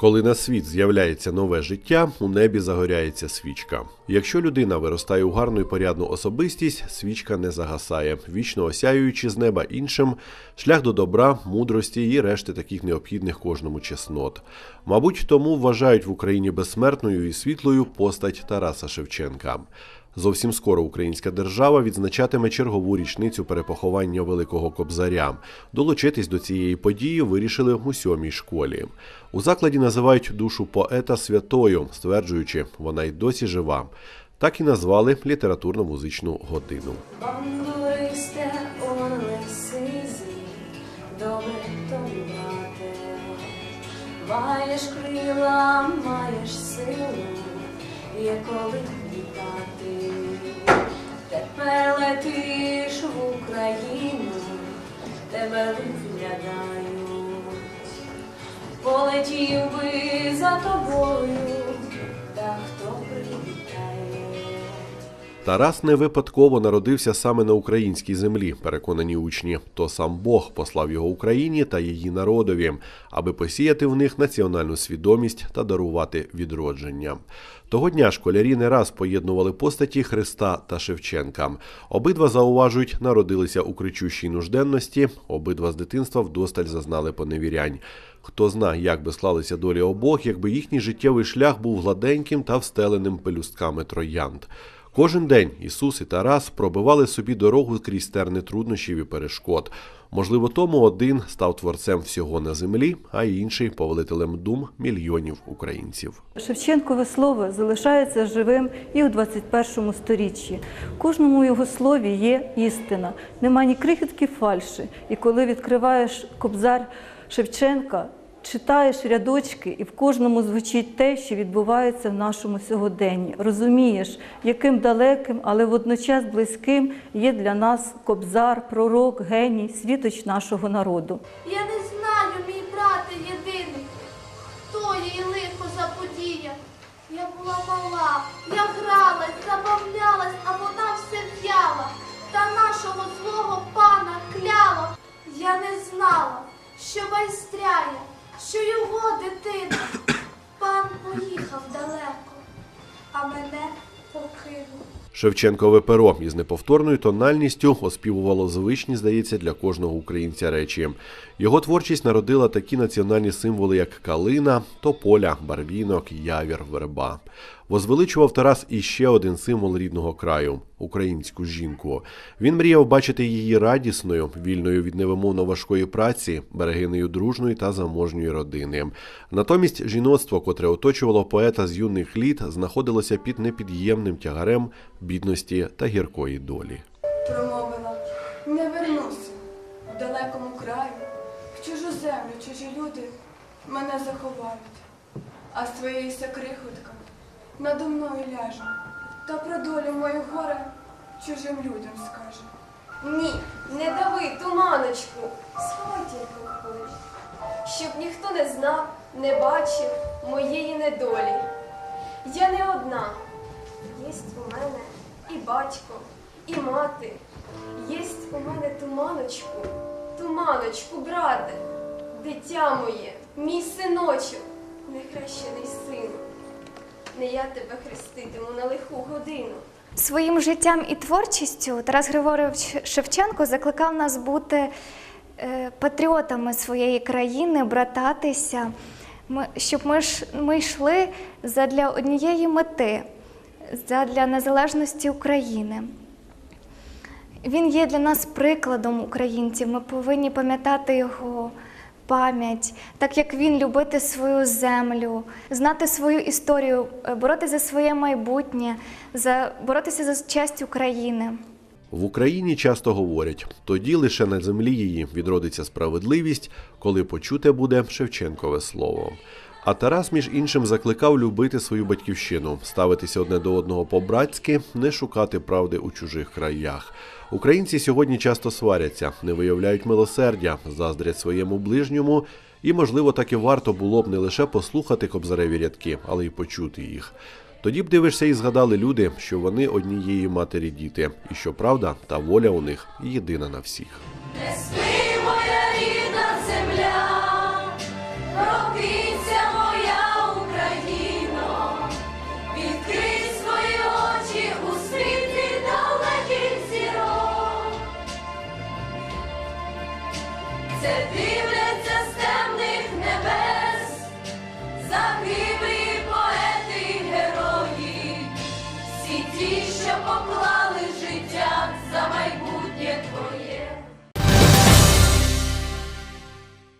Коли на світ з'являється нове життя, у небі загоряється свічка. Якщо людина виростає у гарну і порядну особистість, свічка не загасає, вічно осяюючи з неба іншим шлях до добра, мудрості і решти таких необхідних кожному чеснот. Мабуть, тому вважають в Україні безсмертною і світлою постать Тараса Шевченка. Зовсім скоро українська держава відзначатиме чергову річницю перепоховання Великого Кобзаря. Долучитись до цієї події вирішили у сьомій школі. У закладі називають душу поета святою, стверджуючи, вона й досі жива. Так і назвали літературно-музичну годину. Маєш крила, маєш силу, є літати. Тепер летиш в Україну, тебе виглядають. Полетів би за тобою, Тарас не випадково народився саме на українській землі, переконані учні. То сам Бог послав його Україні та її народові, аби посіяти в них національну свідомість та дарувати відродження. Того дня школярі не раз поєднували постаті Христа та Шевченка. Обидва зауважують, народилися у кричущій нужденності, обидва з дитинства вдосталь зазнали поневірянь. Хто зна, як би склалися долі обох, якби їхній життєвий шлях був гладеньким та встеленим пелюстками троянд. Кожен день Ісус і Тарас пробивали собі дорогу крізь терни труднощів і перешкод. Можливо, тому один став творцем всього на землі, а інший повелителем дум мільйонів українців. Шевченкове слово залишається живим і у 21 сторіччі. Кожному його слові є істина, нема ні крихітки фальші. І коли відкриваєш кобзар Шевченка, читаєш рядочки, і в кожному звучить те, що відбувається в нашому сьогоденні. Розумієш, яким далеким, але водночас близьким є для нас кобзар, пророк, геній, світоч нашого народу. Я не знаю, мій брате єдиний, хто їй лихо заподіяв. Я була мала, я гралась, забавлялась, а вона все в'яла, та нашого злого пана кляла. Я не знала, що байстряє, що його дитина. Пан поїхав далеко, а мене покинув. Шевченкове перо із неповторною тональністю оспівувало звичні, здається, для кожного українця речі. Його творчість народила такі національні символи, як калина, тополя, барвінок, явір, верба. Возвеличував Тарас і ще один символ рідного краю українську жінку. Він мріяв бачити її радісною, вільною від невимовно важкої праці, берегинею дружної та заможньої родини. Натомість жіноцтво, котре оточувало поета з юних літ, знаходилося під непід'ємним тягарем бідності та гіркої долі. промовила, не вернуся в далекому краю, в чужу землю, чужі люди мене заховають, а своєю крихотка надо мною ляже, та про долю мою горе чужим людям скаже. Ні, не дави, туманочку, сховай тільки входиш, щоб ніхто не знав, не бачив моєї недолі. Я не одна. Єсть у мене і батько, і мати. Єсть у мене туманочку, туманочку, брате, дитя моє, мій синочок, нехрещений сину. Не я тебе хреститиму на лиху годину. Своїм життям і творчістю Тарас Григорович Шевченко закликав нас бути е, патріотами своєї країни, брататися, щоб ми, ж, ми йшли задля однієї мети, задля незалежності України. Він є для нас прикладом українців. Ми повинні пам'ятати його пам'ять, так як він любити свою землю, знати свою історію, е, боротися за своє майбутнє, за боротися за честь України. В Україні часто говорять: тоді лише на землі її відродиться справедливість, коли почуте буде Шевченкове слово. А Тарас, між іншим, закликав любити свою батьківщину, ставитися одне до одного по-братськи, не шукати правди у чужих краях. Українці сьогодні часто сваряться, не виявляють милосердя, заздрять своєму ближньому, і, можливо, так і варто було б не лише послухати кобзареві рядки, але й почути їх. Тоді б дивишся і згадали люди, що вони однієї матері діти, і що правда та воля у них єдина на всіх. to be.